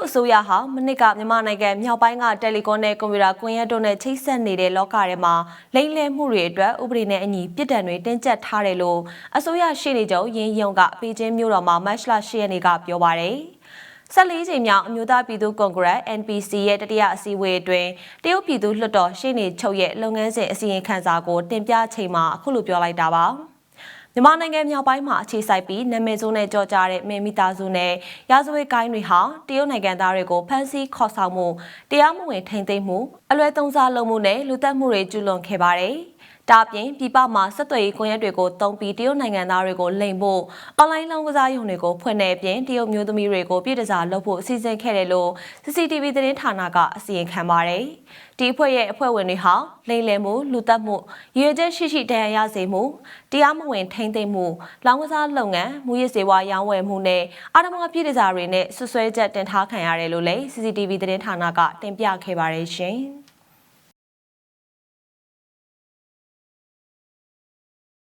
တ်အစိုးရဟာမနစ်ကမြန်မာနိုင်ငံမြောက်ပိုင်းကတယ်လီကွန်နဲ့ကွန်ပျူတာကွန်ရက်တို့နဲ့ချိတ်ဆက်နေတဲ့လောကထဲမှာလိမ့်လည်မှုတွေအတွက်ဥပဒေနဲ့အညီပြစ်ဒဏ်တွေတင်းကျပ်ထားတယ်လို့အစိုးရရှိနေချုပ်ရင်းယုံကပေကျင်းမြို့တော်မှာမတ်လ10ရက်နေ့ကပြောပါတယ်။14ချိန်မြောက်အမျိုးသားပြည်သူ့ကွန်ဂရက် NPC ရဲ့တတိယအစည်းအဝေးအတွင်းတရုတ်ပြည်သူ့လွှတ်တော်ရှေ့နေချုပ်ရဲ့လုပ်ငန်းစဉ်အစီရင်ခံစာကိုတင်ပြချိန်မှာအခုလိုပြောလိုက်တာပါ။ မြန်မာနိုင်ငံမြောက်ပိုင်းမှာအခြေစိုက်ပြီးနာမည်ဆိုးနဲ့ကြော်ကြားတဲ့မင်းမိသားစုနဲ့ရာဇဝတ်ကိုင်းတွေဟာတရုတ်နိုင်ငံသားတွေကိုဖမ်းဆီးခေါ်ဆောင်မှုတရားမဝင်ထိန်းသိမ်းမှုအလွဲသုံးစားလုပ်မှုနဲ့လူသက်မှုတွေကျူးလွန်ခဲ့ပါတယ်။ ဒါအပြင်ပြည်ပမှာဆက်သွယ်ရေးကွန်ရက်တွေကိုတုံးပြီးတရုတ်နိုင်ငံသားတွေကိုလိမ်ဖို့အွန်လိုင်းလောင်းကစားရုံတွေကိုဖွင့်တဲ့အပြင်တရုတ်မျိုးသမီးတွေကိုပြည်တစားလုပ်ဖို့အစီအစဉ်ခဲ့တယ်လို့ CCTV သတင်းဌာနကအစီရင်ခံပါတယ်။ဒီအဖွဲ့ရဲ့အဖွဲ့ဝင်တွေဟာလိမ်လည်မှုလူသက်မှုရည်ရွယ်ချက်ရှိရှိတန်ရာရစေမှုတရားမဝင်ထိန်းသိမ်းမှုလောင်းကစားလုပ်ငန်းမူရစ်စေဝါရောင်းဝယ်မှုနဲ့အာဓမ္မပြည်တစားတွေနဲ့ဆွဆွဲချက်တင်ထားခံရတယ်လို့လည်း CCTV သတင်းဌာနကတင်ပြခဲ့ပါတယ်ရှင်။